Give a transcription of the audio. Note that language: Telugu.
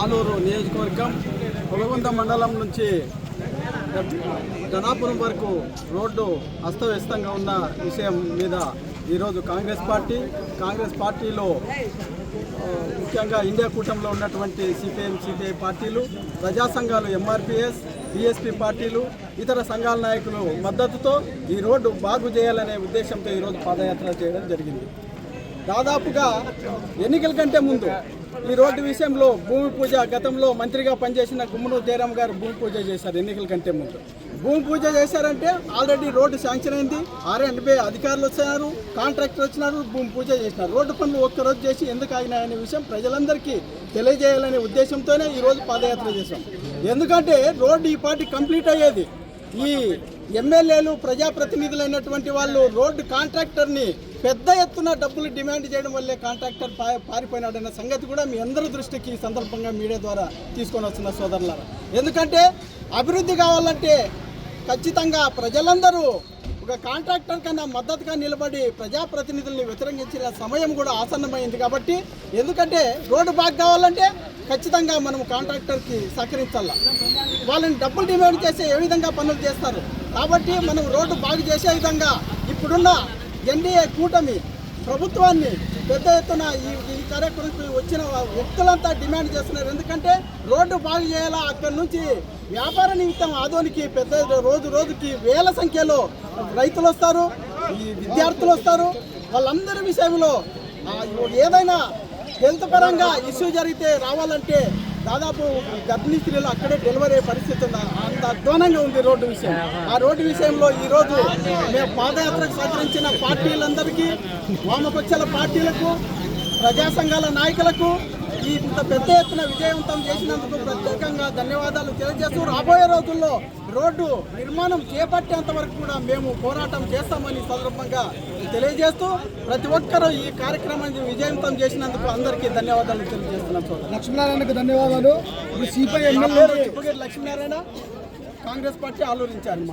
ఆలూరు నియోజకవర్గం పొలగొంద మండలం నుంచి ధనాపురం వరకు రోడ్డు అస్తవ్యస్తంగా ఉన్న విషయం మీద ఈరోజు కాంగ్రెస్ పార్టీ కాంగ్రెస్ పార్టీలో ముఖ్యంగా ఇండియా కూటమిలో ఉన్నటువంటి సిపిఎం సిపిఐ పార్టీలు ప్రజా సంఘాలు ఎంఆర్పిఎస్ బీఎస్పీ పార్టీలు ఇతర సంఘాల నాయకులు మద్దతుతో ఈ రోడ్డు బాగు చేయాలనే ఉద్దేశంతో ఈరోజు పాదయాత్ర చేయడం జరిగింది. దాదాపుగా ఎన్నికల కంటే ముందు ఈ రోడ్డు విషయంలో భూమి పూజ గతంలో మంత్రిగా పనిచేసిన గుమ్మను జయరామ్ గారు భూమి పూజ చేశారు ఎన్నికల కంటే ముందు. భూమి పూజ చేశారంటే ఆల్రెడీ రోడ్డు శాంక్షన్ అయింది ఆర్ అండ్ అధికారులు వచ్చినారు కాంట్రాక్టర్ వచ్చినారు భూమి పూజ చేసినారు. రోడ్డు పనులు ఒక్కరోజు చేసి ఎందుకు ఆగినాయనే విషయం ప్రజలందరికీ తెలియజేయాలనే ఉద్దేశంతోనే ఈరోజు పాదయాత్ర చేశాం. ఎందుకంటే రోడ్డు ఈ పార్టీ కంప్లీట్ అయ్యేది. ఈ ఎమ్మెల్యేలు ప్రజాప్రతినిధులైనటువంటి వాళ్ళు రోడ్డు కాంట్రాక్టర్ని పెద్ద ఎత్తున డబ్బులు డిమాండ్ చేయడం వల్లే కాంట్రాక్టర్ పా పారిపోయినాడన్న సంగతి కూడా మీ అందరి దృష్టికి ఈ సందర్భంగా మీడియా ద్వారా తీసుకొని వస్తున్న సోదరులారా. ఎందుకంటే అభివృద్ధి కావాలంటే ఖచ్చితంగా ప్రజలందరూ ఒక కాంట్రాక్టర్ కన్నా మద్దతుగా నిలబడి ప్రజాప్రతినిధుల్ని వ్యతిరేకించిన సమయం కూడా ఆసన్నమైంది కాబట్టి ఎందుకంటే రోడ్డు బాగా కావాలంటే ఖచ్చితంగా మనం కాంట్రాక్టర్కి సహకరించాల. వాళ్ళని డబ్బులు డిమాండ్ చేసి ఏ విధంగా పనులు చేస్తారు. కాబట్టి మనం రోడ్డు బాగు చేసే విధంగా ఇప్పుడున్న ఎన్డీఏ కూటమి ప్రభుత్వాన్ని పెద్ద ఎత్తున ఈ ఈ కార్యక్రమం వచ్చిన వ్యక్తులంతా డిమాండ్ చేస్తున్నారు. ఎందుకంటే రోడ్డు బాగు చేయాలా? అక్కడి నుంచి వ్యాపార నిమిత్తం ఆదోనికి పెద్ద రోజు రోజుకి వేల సంఖ్యలో రైతులు వస్తారు ఈ విద్యార్థులు వస్తారు. వాళ్ళందరి విషయంలో ఏదైనా హెల్త్ పరంగా ఇష్యూ జరిగితే రావాలంటే దాదాపు గర్భిణీ స్త్రీలు అక్కడే డెలివరీ అయ్యే పరిస్థితి ఉంది. అంత అధ్వానంగా ఉంది రోడ్డు విషయం. ఆ రోడ్డు విషయంలో ఈ రోజు మేము పాదయాత్రకు సహకరించిన పార్టీలందరికీ వామపక్షాల పార్టీలకు ప్రజా సంఘాల నాయకులకు ఈ ఇంత పెద్ద ఎత్తున విజయవంతం చేసినందుకు ప్రత్యేకంగా ధన్యవాదాలు తెలియజేస్తూ రాబోయే రోజుల్లో రోడ్డు నిర్మాణం చేపట్టేంత వరకు కూడా మేము పోరాటం చేస్తామని సందర్భంగా తెలియజేస్తూ ప్రతి ఒక్కరూ ఈ కార్యక్రమాన్ని విజయవంతం చేసినందుకు అందరికీ ధన్యవాదాలు తెలియజేస్తున్నాం సోదరు. లక్ష్మీనారాయణకు ధన్యవాదాలు. CPI MLA Lakshminarayana. Congress party ఆలోచించారు